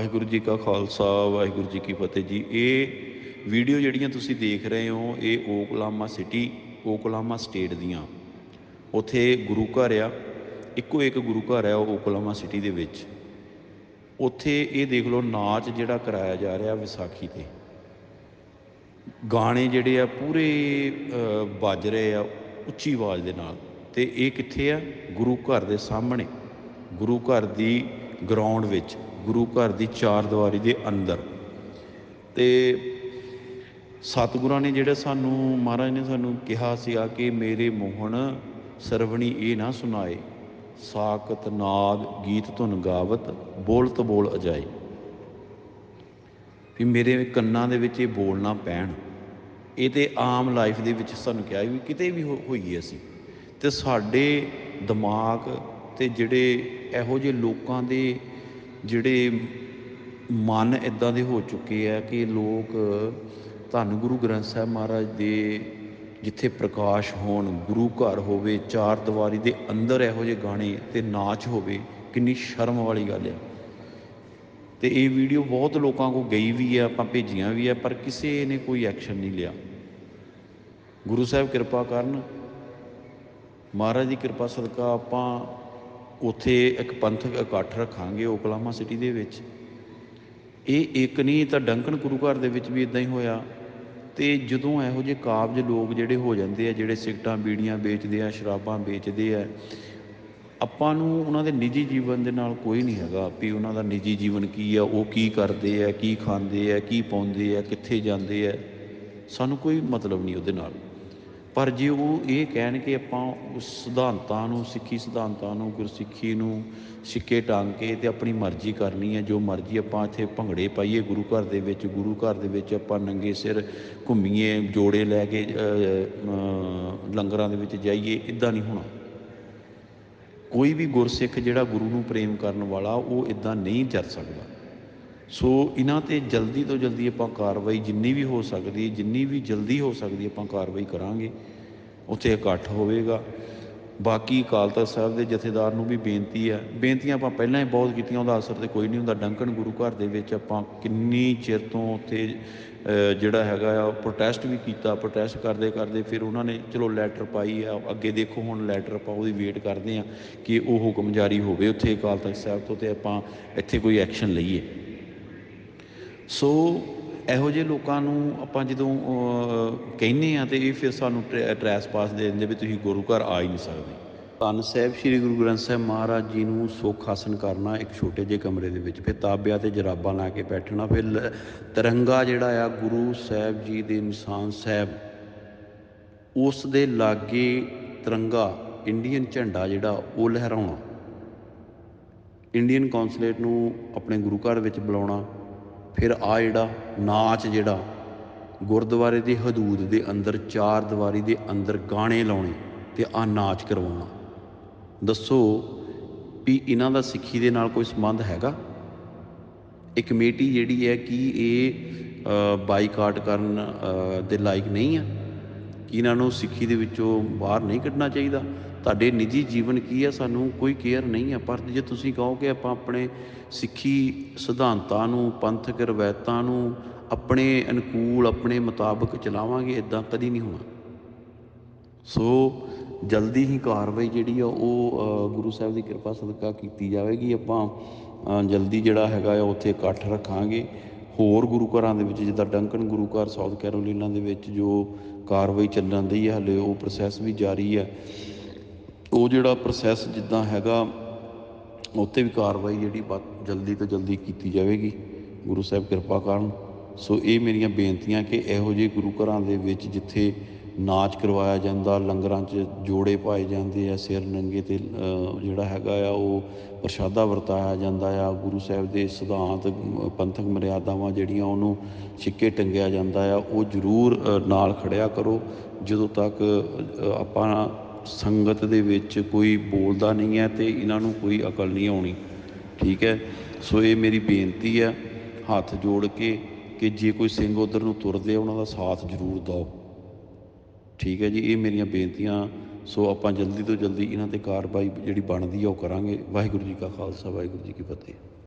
ਵਾਹਿਗੁਰੂ ਜੀ ਕਾ ਖਾਲਸਾ, ਵਾਹਿਗੁਰੂ ਜੀ ਕੀ ਫਤਿਹ ਜੀ। ਇਹ ਵੀਡੀਓ ਜਿਹੜੀਆਂ ਤੁਸੀਂ ਦੇਖ ਰਹੇ ਹੋ, ਇਹ ਓਕਲਾਮਾ ਸਿਟੀ ਓਕਲਾਮਾ ਸਟੇਟ ਦੀਆਂ। ਉੱਥੇ ਗੁਰੂ ਘਰ ਆ, ਇੱਕੋ ਇੱਕ ਗੁਰੂ ਘਰ ਆ ਓਕਲਾਮਾ ਸਿਟੀ ਦੇ ਵਿੱਚ। ਉੱਥੇ ਇਹ ਦੇਖ ਲਓ ਨਾਚ ਜਿਹੜਾ ਕਰਾਇਆ ਜਾ ਰਿਹਾ ਵਿਸਾਖੀ ਤੇ। ਗਾਣੇ ਜਿਹੜੇ ਆ ਪੂਰੇ ਵੱਜ ਰਹੇ ਆ ਉੱਚੀ ਆਵਾਜ਼ ਦੇ ਨਾਲ। ਤੇ ਇਹ ਕਿੱਥੇ ਆ? ਗੁਰੂ ਘਰ ਦੇ ਸਾਹਮਣੇ, ਗੁਰੂ ਘਰ ਦੀ ਗਰਾਊਂਡ ਵਿੱਚ। ਗੁਰੂ ਘਰ ਦੀ ਚਾਰ ਦੀਵਾਰੀ ਦੇ ਅੰਦਰ। ਤੇ ਸਤਿਗੁਰਾਂ ਨੇ ਜਿਹੜਾ ਸਾਨੂੰ, ਮਹਾਰਾਜ ਨੇ ਸਾਨੂੰ ਕਿਹਾ ਸੀਗਾ ਕਿ ਮੇਰੇ ਮੋਹਣ ਸਰਵਣੀ ਇਹ ਨਾ ਸੁਣਾਏ ਸਾਕਤ ਨਾਦ, ਗੀਤ ਧੁਨ ਗਾਵਤ, ਬੋਲਤ ਬੋਲ ਅਜਾਏ। ਵੀ ਮੇਰੇ ਕੰਨਾਂ ਦੇ ਵਿੱਚ ਇਹ ਬੋਲਣਾ ਪੈਣ। ਇਹ ਤੇ ਆਮ ਲਾਈਫ ਦੇ ਵਿੱਚ ਸਾਨੂੰ ਕਿਹਾ ਵੀ ਕਿਤੇ ਵੀ ਹੋਈਏ ਅਸੀਂ। ਤੇ ਸਾਡੇ ਦਿਮਾਗ ਤੇ ਜਿਹੜੇ ਇਹੋ ਜਿਹੇ ਲੋਕਾਂ ਦੇ ਜਿਹੜੇ ਮਨ ਇਦਾਂ ਦੇ ਹੋ ਚੁੱਕੇ ਆ ਕਿ ਲੋਕ ਧੰਨ ਗੁਰੂ ਗ੍ਰੰਥ ਸਾਹਿਬ ਮਹਾਰਾਜ ਦੇ ਜਿੱਥੇ ਪ੍ਰਕਾਸ਼ ਹੋਣ, ਗੁਰੂ ਘਰ ਹੋਵੇ, ਚਾਰ ਦੀਵਾਰੀ ਦੇ ਅੰਦਰ ਇਹੋ ਜਿਹੇ ਗਾਣੇ ਤੇ ਨਾਚ ਹੋਵੇ, ਕਿੰਨੀ ਸ਼ਰਮ ਵਾਲੀ ਗੱਲ ਆ। ਤੇ ਇਹ ਵੀਡੀਓ ਬਹੁਤ ਲੋਕਾਂ ਕੋ ਗਈ ਵੀ ਆ, ਆਪਾਂ ਭੇਜੀਆਂ ਵੀ ਆ, ਪਰ ਕਿਸੇ ਨੇ ਕੋਈ ਐਕਸ਼ਨ ਨਹੀਂ ਲਿਆ। ਗੁਰੂ ਸਾਹਿਬ ਕਿਰਪਾ ਕਰਨ, ਮਹਾਰਾਜ ਦੀ ਕਿਰਪਾ ਸਦਕਾ ਆਪਾਂ ਉੱਥੇ ਇੱਕ ਪੰਥਕ ਇਕੱਠ ਰੱਖਾਂਗੇ ਓਕਲਾਮਾ ਸਿਟੀ ਦੇ ਵਿੱਚ। ਇਹ ਇੱਕ ਨਹੀਂ ਤਾਂ ਡੰਕਨ ਗੁਰੂ ਘਰ ਦੇ ਵਿੱਚ ਵੀ ਇਦਾਂ ਹੀ ਹੋਇਆ। ਤੇ ਜਦੋਂ ਇਹੋ ਜਿਹੇ ਕਾਬਜ ਲੋਕ ਜਿਹੜੇ ਹੋ ਜਾਂਦੇ ਆ, ਜਿਹੜੇ ਸਿਗਟਾਂ ਬੀੜੀਆਂ ਵੇਚਦੇ ਆ, ਸ਼ਰਾਬਾਂ ਵੇਚਦੇ ਆ, ਆਪਾਂ ਨੂੰ ਉਹਨਾਂ ਦੇ ਨਿੱਜੀ ਜੀਵਨ ਦੇ ਨਾਲ ਕੋਈ ਨਹੀਂ ਹੈਗਾ ਵੀ ਉਹਨਾਂ ਦਾ ਨਿੱਜੀ ਜੀਵਨ ਕੀ ਆ, ਉਹ ਕੀ ਕਰਦੇ ਆ, ਕੀ ਖਾਂਦੇ ਆ, ਕੀ ਪਾਉਂਦੇ ਆ, ਕਿੱਥੇ ਜਾਂਦੇ ਆ। ਸਾਨੂੰ ਕੋਈ ਮਤਲਬ ਨਹੀਂ ਉਹਦੇ ਨਾਲ। ਪਰ ਜੇ ਉਹ ਇਹ ਕਹਿਣ ਕਿ ਆਪਾਂ ਉਸ ਸਿਧਾਂਤਾਂ ਨੂੰ, ਸਿੱਖੀ ਸਿਧਾਂਤਾਂ ਨੂੰ, ਗੁਰਸਿੱਖੀ ਨੂੰ ਸਿੱਕੇ ਟਾਂਗ ਕੇ ਤੇ ਆਪਣੀ ਮਰਜ਼ੀ ਕਰਨੀ ਹੈ, ਜੋ ਮਰਜ਼ੀ ਆਪਾਂ ਇੱਥੇ ਭੰਗੜੇ ਪਾਈਏ, ਗੁਰੂ ਘਰ ਦੇ ਵਿੱਚ, ਗੁਰੂ ਘਰ ਦੇ ਵਿੱਚ ਆਪਾਂ ਨੰਗੇ ਸਿਰ ਘੁੰਮੀਏ, ਜੋੜੇ ਲੈ ਕੇ ਲੰਗਰਾਂ ਦੇ ਵਿੱਚ ਜਾਈਏ, ਇਦਾਂ ਨਹੀਂ ਹੋਣਾ। ਕੋਈ ਵੀ ਗੁਰਸਿੱਖ ਜਿਹੜਾ ਗੁਰੂ ਨੂੰ ਪ੍ਰੇਮ ਕਰਨ ਵਾਲਾ, ਉਹ ਇਦਾਂ ਨਹੀਂ ਜਰ ਸਕਦਾ। ਸੋ ਇਹਨਾਂ ਤੇ ਜਲਦੀ ਤੋਂ ਜਲਦੀ ਆਪਾਂ ਕਾਰਵਾਈ ਜਿੰਨੀ ਵੀ ਹੋ ਸਕਦੀ ਹੈ, ਜਿੰਨੀ ਵੀ ਜਲਦੀ ਹੋ ਸਕਦੀ ਆਪਾਂ ਕਾਰਵਾਈ ਕਰਾਂਗੇ। ਉੱਥੇ ਇਕੱਠ ਹੋਵੇਗਾ। ਬਾਕੀ ਅਕਾਲ ਤਖਤ ਸਾਹਿਬ ਦੇ ਜਥੇਦਾਰ ਨੂੰ ਵੀ ਬੇਨਤੀ ਹੈ। ਬੇਨਤੀਆਂ ਆਪਾਂ ਪਹਿਲਾਂ ਹੀ ਬਹੁਤ ਕੀਤੀਆਂ, ਉਹਦਾ ਅਸਰ ਤੇ ਕੋਈ ਨਹੀਂ ਹੁੰਦਾ। ਡੰਕਨ ਗੁਰੂ ਘਰ ਦੇ ਵਿੱਚ ਆਪਾਂ ਕਿੰਨੀ ਚਿਰ ਤੋਂ ਉੱਥੇ ਜਿਹੜਾ ਹੈਗਾ ਆ ਪ੍ਰੋਟੈਸਟ ਵੀ ਕੀਤਾ। ਪ੍ਰੋਟੈਸਟ ਕਰਦੇ ਕਰਦੇ ਫਿਰ ਉਹਨਾਂ ਨੇ, ਚਲੋ ਲੈਟਰ ਪਾਈ ਆ, ਅੱਗੇ ਦੇਖੋ ਹੁਣ ਲੈਟਰ ਆਪਾਂ ਉਹਦੀ ਵੇਟ ਕਰਦੇ ਆ ਕਿ ਉਹ ਹੁਕਮ ਜਾਰੀ ਹੋਵੇ ਉੱਥੇ ਅਕਾਲ ਤਖਤ ਸਾਹਿਬ ਤੋਂ ਤੇ ਆਪਾਂ ਇੱਥੇ ਕੋਈ ਐਕਸ਼ਨ ਲਈਏ। ਸੋ ਇਹੋ ਜਿਹੇ ਲੋਕਾਂ ਨੂੰ ਆਪਾਂ ਜਦੋਂ ਅਹ, ਕਹਿੰਦੇ ਆ ਤੇ ਇਹ ਫਿਰ ਸਾਨੂੰ ਟਰੈਸ ਪਾਸ ਦੇ ਦਿੰਦੇ ਵੀ ਤੁਸੀਂ ਗੁਰੂ ਘਰ ਆ ਹੀ ਨਹੀਂ ਸਕਦੇ। ਧੰਨ ਸਾਹਿਬ ਸ੍ਰੀ ਗੁਰੂ ਗ੍ਰੰਥ ਸਾਹਿਬ ਮਹਾਰਾਜ ਜੀ ਨੂੰ ਸੁੱਖ ਆਸਨ ਕਰਨਾ ਇੱਕ ਛੋਟੇ ਜਿਹੇ ਕਮਰੇ ਦੇ ਵਿੱਚ ਫਿਰ ਤਾਬਿਆਂ ਤੇ ਜਰਾਬਾਂ ਲਾ ਕੇ ਬੈਠਣਾ ਫਿਰ ਲ- ਤਿਰੰਗਾ ਜਿਹੜਾ ਆ ਗੁਰੂ ਸਾਹਿਬ ਜੀ ਦੇ ਨਿਸ਼ਾਨ ਸਾਹਿਬ ਉਸ ਦੇ ਲਾਗੇ ਤਿਰੰਗਾ ਇੰਡੀਅਨ ਝੰਡਾ ਜਿਹੜਾ ਉਹ ਲਹਿਰਾਉਣਾ। ਇੰਡੀਅਨ ਕੌਂਸਲੇਟ ਨੂੰ ਆਪਣੇ ਗੁਰੂ ਘਰ ਵਿੱਚ ਬੁਲਾਉਣਾ ਫਿਰ ਆ ਜਿਹੜਾ ਨਾਚ ਜਿਹੜਾ ਗੁਰਦੁਆਰੇ ਦੀ ਹਦੂਦ ਦੇ ਅੰਦਰ, ਚਾਰ ਦੀਵਾਰੀ ਦੇ ਅੰਦਰ ਗਾਣੇ ਲਾਉਣੇ ਤੇ ਆ ਨਾਚ ਕਰਵਾਉਣਾ। ਦੱਸੋ ਵੀ ਇਹਨਾਂ ਦਾ ਸਿੱਖੀ ਦੇ ਨਾਲ ਕੋਈ ਸੰਬੰਧ ਹੈਗਾ? ਇਹ ਕਮੇਟੀ ਜਿਹੜੀ ਹੈ ਕਿ ਇਹ ਬਾਈਕਾਟ ਕਰਨ ਦੇ ਲਾਇਕ ਨਹੀਂ ਹੈ ਕਿ ਇਹਨਾਂ ਨੂੰ ਸਿੱਖੀ ਦੇ ਵਿੱਚੋਂ ਬਾਹਰ ਨਹੀਂ ਕੱਢਣਾ ਚਾਹੀਦਾ? ਤੁਹਾਡੇ ਨਿੱਜੀ ਜੀਵਨ ਕੀ ਹੈ ਸਾਨੂੰ ਕੋਈ ਕੇਅਰ ਨਹੀਂ ਹੈ ਪਰ ਜੇ ਤੁਸੀਂ ਕਹੋ ਕਿ ਆਪਾਂ ਆਪਣੇ ਸਿੱਖੀ ਸਿਧਾਂਤਾਂ ਨੂੰ ਪੰਥਕ ਰਵਾਇਤਾਂ ਨੂੰ ਆਪਣੇ ਅਨੁਕੂਲ, ਆਪਣੇ ਮੁਤਾਬਕ ਚਲਾਵਾਂਗੇ ਇਦਾਂ ਕਦੀ ਨਹੀਂ ਹੋਣਾ। ਸੋ ਜਲਦੀ ਹੀ ਕਾਰਵਾਈ ਜਿਹੜੀ ਆ, ਉਹ ਗੁਰੂ ਸਾਹਿਬ ਦੀ ਕਿਰਪਾ ਸਦਕਾ ਕੀਤੀ ਜਾਵੇਗੀ। ਆਪਾਂ ਜਲਦੀ ਜਿਹੜਾ ਹੈਗਾ ਆ, ਉੱਥੇ ਇਕੱਠ ਰੱਖਾਂਗੇ। ਹੋਰ ਗੁਰੂ ਘਰਾਂ ਦੇ ਵਿੱਚ, ਜਿੱਦਾਂ ਡੰਕਨ ਗੁਰੂ ਘਰ, ਸਾਊਥ ਕੈਰੋਲੀਨਾ ਦੇ ਵਿੱਚ ਜੋ ਕਾਰਵਾਈ ਚੱਲਣ ਦੀ ਹੈ ਹਲੇ ਉਹ ਪ੍ਰੋਸੈਸ ਵੀ ਜਾਰੀ ਹੈ ਉਹ ਜਿਹੜਾ ਪ੍ਰੋਸੈਸ ਜਿੱਦਾਂ ਹੈਗਾ, ਉੱਤੇ ਵੀ ਕਾਰਵਾਈ ਜਿਹੜੀ ਬਾ- ਜਲਦੀ ਤੋਂ ਜਲਦੀ ਕੀਤੀ ਜਾਵੇਗੀ। ਗੁਰੂ ਸਾਹਿਬ ਕਿਰਪਾ ਕਰਨ। ਸੋ ਇਹ ਮੇਰੀਆਂ ਬੇਨਤੀਆਂ ਕਿ ਇਹੋ ਜਿਹੇ ਗੁਰੂ ਘਰਾਂ ਦੇ ਵਿੱਚ ਜਿੱਥੇ ਨਾਚ ਕਰਵਾਇਆ ਜਾਂਦਾ, ਲੰਗਰਾਂ 'ਚ ਜੋੜੇ ਪਾਏ ਜਾਂਦੇ ਆ, ਸਿਰ ਨੰਗੇ ਤੇ ਜਿਹੜਾ ਹੈਗਾ ਆ, ਉਹ ਪ੍ਰਸ਼ਾਦਾ ਵਰਤਾਇਆ ਜਾਂਦਾ ਆ। ਗੁਰੂ ਸਾਹਿਬ ਦੇ ਸਿਧਾਂਤ, ਪੰਥਕ ਮਰਿਆਦਾਵਾਂ ਜਿਹੜੀਆਂ ਉਹਨੂੰ ਛਿੱਕੇ ਟੰਗਿਆ ਜਾਂਦਾ ਆ, ਉਹ ਜ਼ਰੂਰ ਨਾਲ ਖੜਿਆ ਕਰੋ। ਜਦੋਂ ਤੱਕ ਆਪਾਂ ਸੰਗਤ ਦੇ ਵਿੱਚ ਕੋਈ ਬੋਲਦਾ ਨਹੀਂ ਹੈ ਤੇ ਇਹਨਾਂ ਨੂੰ ਕੋਈ ਅਕਲ ਨਹੀਂ ਆਉਣੀ, ਠੀਕ ਹੈ? ਸੋ ਇਹ ਮੇਰੀ ਬੇਨਤੀ ਹੈ, ਹੱਥ ਜੋੜ ਕੇ ਕਿ ਜੇ ਕੋਈ ਸਿੰਘ ਉਧਰ ਨੂੰ ਤੁਰਦੇ ਆ, ਉਹਨਾਂ ਦਾ ਸਾਥ ਜ਼ਰੂਰ ਦਿਓ। ਠੀਕ ਹੈ ਜੀ, ਇਹ ਮੇਰੀਆਂ ਬੇਨਤੀਆਂ, ਸੋ ਆਪਾਂ ਜਲਦੀ ਤੋਂ ਜਲਦੀ ਇਹਨਾਂ ਤੇ ਕਾਰਵਾਈ ਜਿਹੜੀ ਬਣਦੀ ਆ, ਉਹ ਕਰਾਂਗੇ। ਵਾਹਿਗੁਰੂ ਜੀ ਕਾ ਖਾਲਸਾ, ਵਾਹਿਗੁਰੂ ਜੀ ਕੀ ਫਤਿਹ।